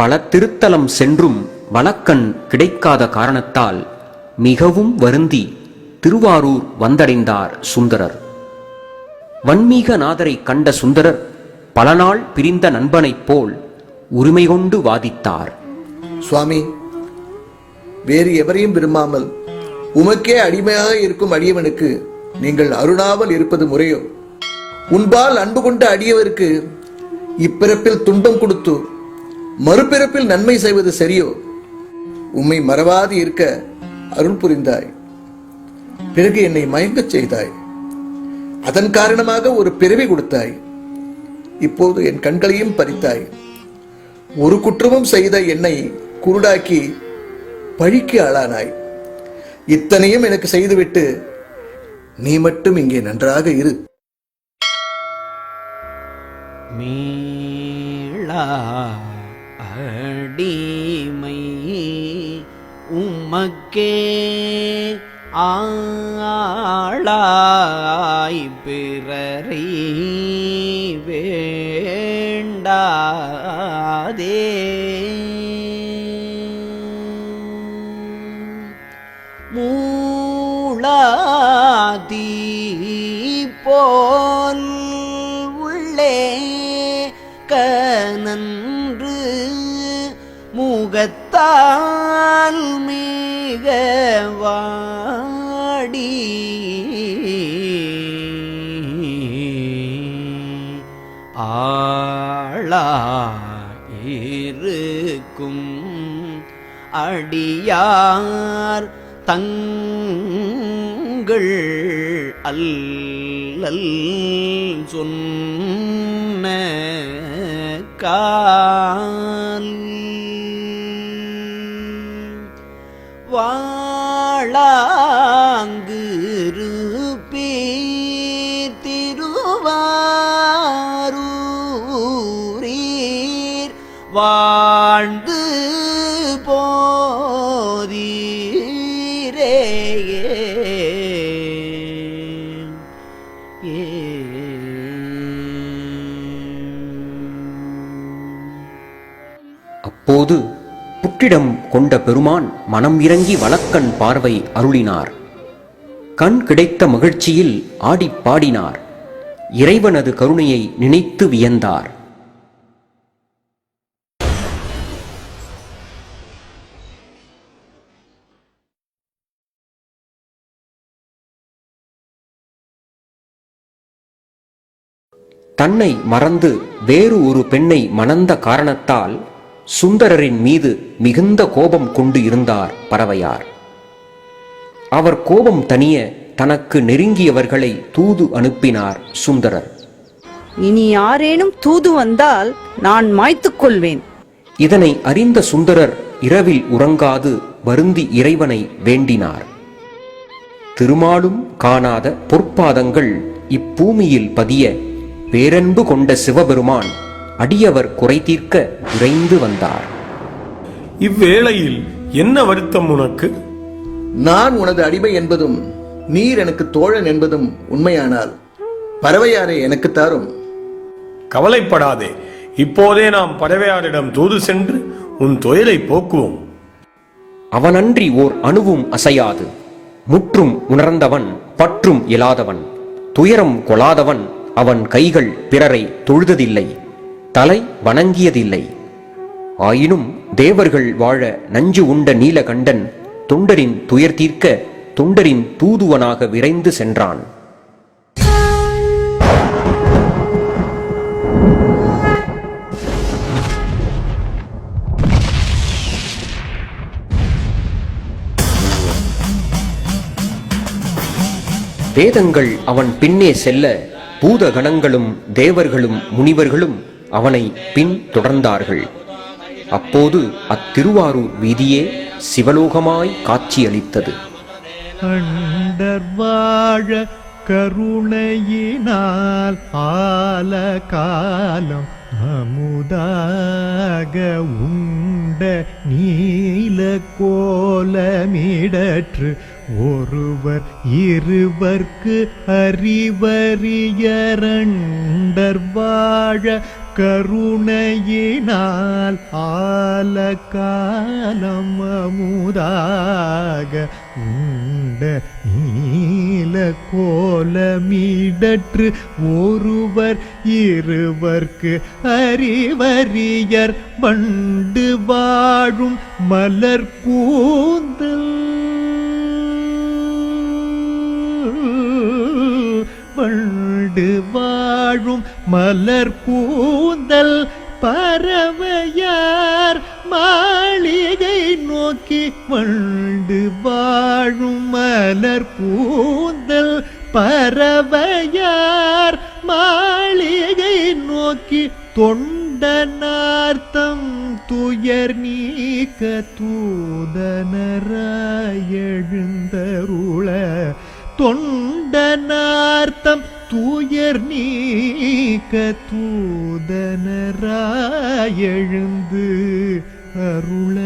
பல திருத்தலம் சென்றும் வலக்கண் கிடைக்காத காரணத்தால் மிகவும் வருந்தி திருவாரூர் வந்தடைந்தார் சுந்தரர். வன்மீகநாதரை கண்ட சுந்தரர் பல நாள் பிரிந்த நண்பனைப் போல் உரிமை கொண்டு வாதித்தார். சுவாமி வேறு எவரையும் விரும்பாமல் உமக்கே அடிமையாக இருக்கும் அடியவனுக்கு நீங்கள் அருணாமல் இருப்பது முறையோ? உன்பால் அன்பு கொண்ட அடியவருக்கு இப்பிறப்பில் துன்பம் கொடுத்து மறுபிறப்பில் நன்மை செய்வது சரியோ? உம்மை மறவாது இருக்க அருள் புரிந்தாய். பிறகு என்னை மயங்கச் செய்தாய். அதன் காரணமாக ஒரு பிறவி கொடுத்தாய். இப்போது என் கண்களையும் பறித்தாய். ஒரு குற்றமும் செய்த என்னை குருடாக்கி பழிக்கு ஆளானாய். இத்தனையும் எனக்கு செய்துவிட்டு நீ மட்டும் இங்கே நன்றாக இரு. மீளா அடிமை உமக்கே ஆளாய் பிறரை வேண்டாதே. மூளாதி போல் உள்ளே கனன் முகத்தால் மிக வாடி. ஆளாயிருக்கும் அடியார் தங்கள் அல்லல் சொன்ன கால். வாழாங்கிருப்பே திருவாரூரீர் வாழ்ந்து போதீரே. அப்போது புற்றிடம் கொண்ட பெருமான் மனம் இறங்கி வலக்கண் பார்வை அருளினார். கண் கிடைத்த மகிழ்ச்சியில் ஆடிப் பாடினார். இறைவனது கருணையை நினைத்து வியந்தார். தன்னை மறந்து வேறு ஒரு பெண்ணை மணந்த காரணத்தால் சுந்தரரின் மீது மிகுந்த கோபம் கொண்டு இருந்தார் பறவையார். அவர் கோபம் தணிய தனக்கு நெருங்கியவர்களை தூது அனுப்பினார் சுந்தரர். இனி யாரேனும் தூது வந்தால் நான் மாய்த்துக் கொள்வேன். இதனை அறிந்த சுந்தரர் இரவில் உறங்காது வருந்தி இறைவனை வேண்டினார். திருமாலும் காணாத பொற்பாதங்கள் இப்பூமியில் பதிய பேரன்பு கொண்ட சிவபெருமான் அடியவர் குறை தீர்க்க விரைந்து வந்தார். இவ்வேளையில் என்ன வருத்தம் உனக்கு? நான் உனது அடிமை என்பதும் நீர் எனக்கு தோழன் என்பதும் உண்மையானால் பறவையாரை எனக்கு தாரும். கவலைப்படாதே இப்போதே நாம் பறவையாரிடம் தூது சென்று உன் துயரை போக்குவோம். அவனன்றி ஓர் அணுவும் அசையாது. முற்றும் உணர்ந்தவன் பற்றும் இயலாதவன். துயரம் கொளாதவன் அவன் கைகள் பிறரை தொழுததில்லை. தலை வணங்கியதில்லை. ஆயினும் தேவர்கள் வாழ நஞ்சு உண்ட நீலகண்டன் தொண்டரின் துயர் தீர்க்க தொண்டரின் தூதுவனாக விரைந்து சென்றான். வேதங்கள் அவன் பின்னே செல்ல பூதகணங்களும் தேவர்களும் முனிவர்களும் அவனை பின் தொடர்ந்தார்கள். அப்போது அத்திருவாரூர் வீதியே சிவலோகமாய் காட்சியளித்தது. வாழ கருணையினால் ஆல காலம் அமுதாக உண்ட நீல கோலமிடற்று ஒருவர் இருவர்க்கு அறிவறியரண்டர் வாழ கருணையினால் ஆல காலம் அமுதாக உண்ட நீல கோலமிடற்று ஒருவர் இருவர்க்கு அறிவரியர் வண்டு வாழும் மலர் கூந்தல். வண்டு வாழும் மலர் பூந்தல் பறவையார் மாளிகை நோக்கி வண்டு வாழும் மலர் பூந்தல் பறவையார் மாளிகை நோக்கி தொண்டனார்த்தம் துயர் நீக்க தூதனராய் எழுந்தருள தொண்டனார்த்தம் துயர் நீக்க தூதனராய் எழுந்து அருள.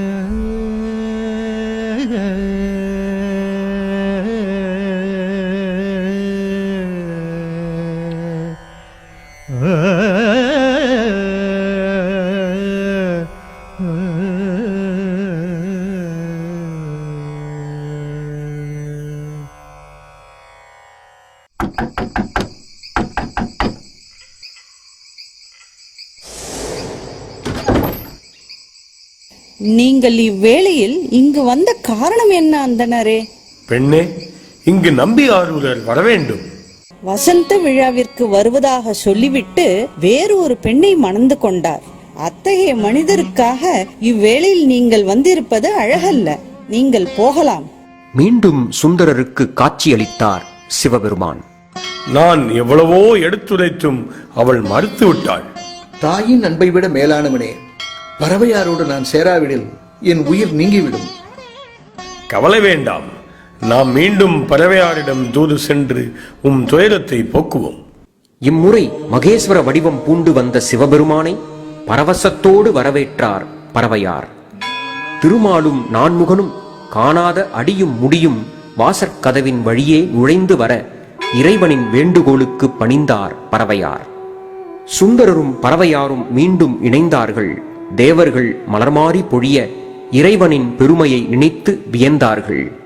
நீங்கள் இவ்வேளையில் இங்கு வந்த காரணம் என்ன அந்தனரே பெண்ணே இங்கு நம்பி ஆரூரர் வரவேண்டும். வசந்த விழாவிற்கு வருவதாக சொல்லிவிட்டு வேறு ஒரு பெண்ணை மணந்து கொண்டார். அத்தகைய மனிதருக்காக இவ்வேளையில் நீங்கள் வந்திருப்பது அழகல்ல. நீங்கள் போகலாம். மீண்டும் சுந்தரருக்கு காட்சியளித்தார் சிவபெருமான். நான் எவ்வளவோ எடுத்துரைத்தும் அவள் மறுத்து விட்டாள் தாயின் அன்பை விட மேலானவனே பறவையாரோடு நான் சேராவிடில் என் உயிர் நீங்கிவிடும். கவலை வேண்டாம். நாம் மீண்டும் பறவையாரிடம் தூது சென்று உம் துயரத்தை போக்குவோம். இம்முறை மகேஸ்வர வடிவம் பூண்டு வந்த சிவபெருமானை பரவசத்தோடு வரவேற்றார் பறவையார். திருமாலும் நான்முகனும் காணாத அடியும் முடியும் வாசற்கதவின் வழியே நுழைந்து வர இறைவனின் வேண்டுகோளுக்கு பணிந்தார் பறவையார். சுந்தரரும் பறவையாரும் மீண்டும் இணைந்தார்கள். தேவர்கள் மலர்மாறி பொழிய இறைவனின் பெருமையை நினைத்து வியந்தார்கள்.